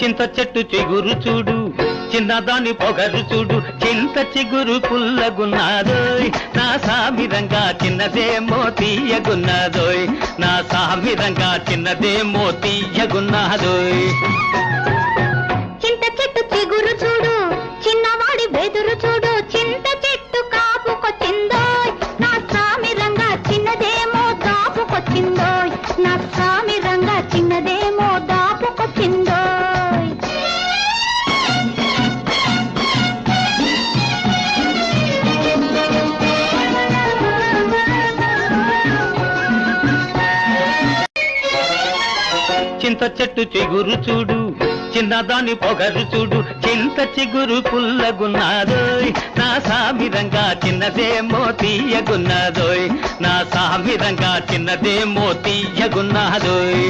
చింత చెట్టు చిగురు చూడు చిన్నదాని పొగరు చూడు చింత చిగురు పుల్లగున్నాదోయ్. నా సామిరంగా చిన్నదేమో తీయగున్నాదోయ్ నా సామిరంగా చిన్నదేమో తీయగున్నాదోయ్ చింత చెట్టు చిగురు చూడు చిన్నవాడి బెదురు చూడు చింత చెట్టు కాపుకొచ్చిందోయ్. నా సామిరంగా చిన్నదేమో కాపుకొచ్చిందో చింత చెట్టు చిగురు చూడు చిన్నదాని పొగరు చూడు చింత చిగురు పుల్లగున్నాదోయ్. నా సామిరంగా చిన్నదేమో తీయగున్నాదోయ్. నా సామిరంగా చిన్నదేమో తీయగున్నాదోయ్.